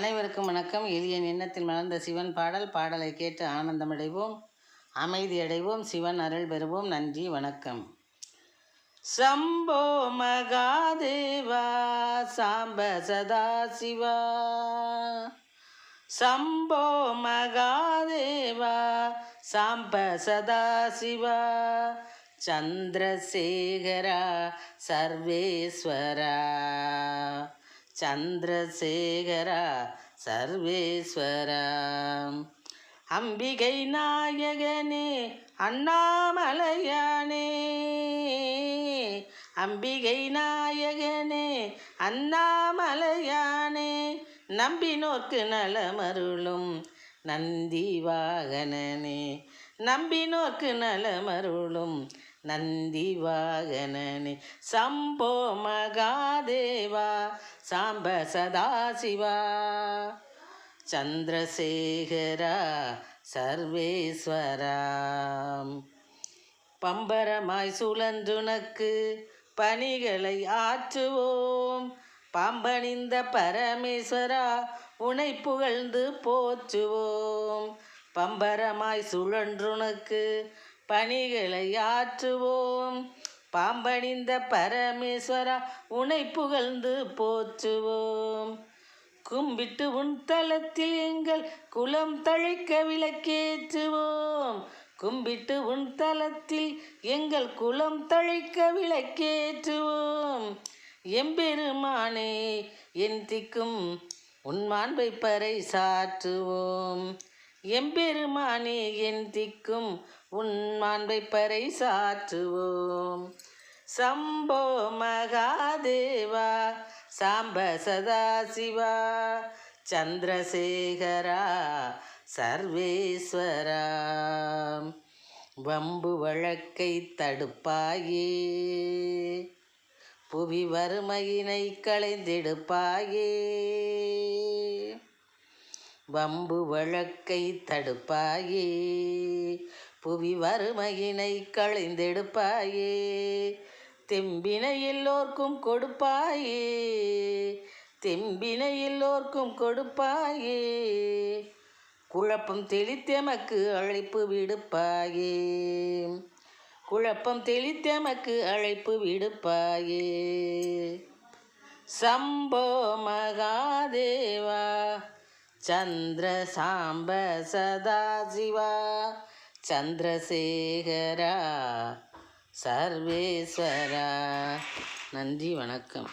அனைவருக்கும் வணக்கம். எளியன் எண்ணத்தில் மலர்ந்த சிவன் பாடல் பாடலை கேட்டு ஆனந்தமடைவோம். அமைதியடைவோம். சிவன் அருள் பெறுவோம். நன்றி வணக்கம். சம்போ மகாதேவா சாம்ப சதா சிவா. சம்போ மகாதேவா சாம்ப சதா சிவா. சந்திரசேகரா சர்வேஸ்வரா. சந்திரசேகரா சர்வேஸ்வரா. அம்பிகை நாயகனே அண்ணாமலையானே. அம்பிகை நாயகனே அண்ணாமலையானே. நம்பினோர்க்கு நலமருளும் நந்தி வாகனனே. நம்பினோர்க்கு நலமருளும் நந்தி வாகனனே. சம்போ மகாதேவா சாம்ப சதாசிவா. சந்திரசேகரா சர்வேஸ்வரா. பம்பரமாய் சுழன்றுனக்கு பணிகளை ஆற்றுவோம். பாம்பணிந்த பரமேஸ்வரா உனை புகழ்ந்து போற்றுவோம். பம்பரமாய் சுழன்றுனக்கு பணிகளை ஆற்றுவோம். பாம்பணிந்த பரமேஸ்வரா உனை புகழ்ந்து போற்றுவோம். கும்பிட்டு உன் தலத்தில் எங்கள் குலம் தழைக்க விளக்கேற்றுவோம். கும்பிட்டு உன் தலத்தில் எங்கள் குலம் தழைக்க விளக்கேற்றுவோம். எம்பெருமானே என் திக்கும் உன் மாண்பை பறை சாற்றுவோம் எம்பெருமானே என் திக்கும் உன் மாண்பை பறை சாற்றுவோம் சம்போ மகாதேவா சாம்ப சதாசிவா சந்திரசேகரா சர்வேஸ்வரா. வம்பு வழக்கை தடுப்பாயே புவி வறுமையினை களைந்திடுப்பாயே. வம்பு வழக்கை தடுப்பாயே புவி வறுமையினை களைந்தெடுப்பாயே தெம்பினை எல்லோர்க்கும் கொடுப்பாயே. தெம்பினை எல்லோர்க்கும் கொடுப்பாயே. குழப்பம் தெளித்தெமக்கு அழைப்பு விடுப்பாயே. குழப்பம் தெளித்தெமக்கு அழைப்பு விடுப்பாயே. சம்போ மகாதேவா சந்திர சாம்ப சதாசிவா சந்திரசேகரா சர்வேஸ்வரா. நன்றி வணக்கம்.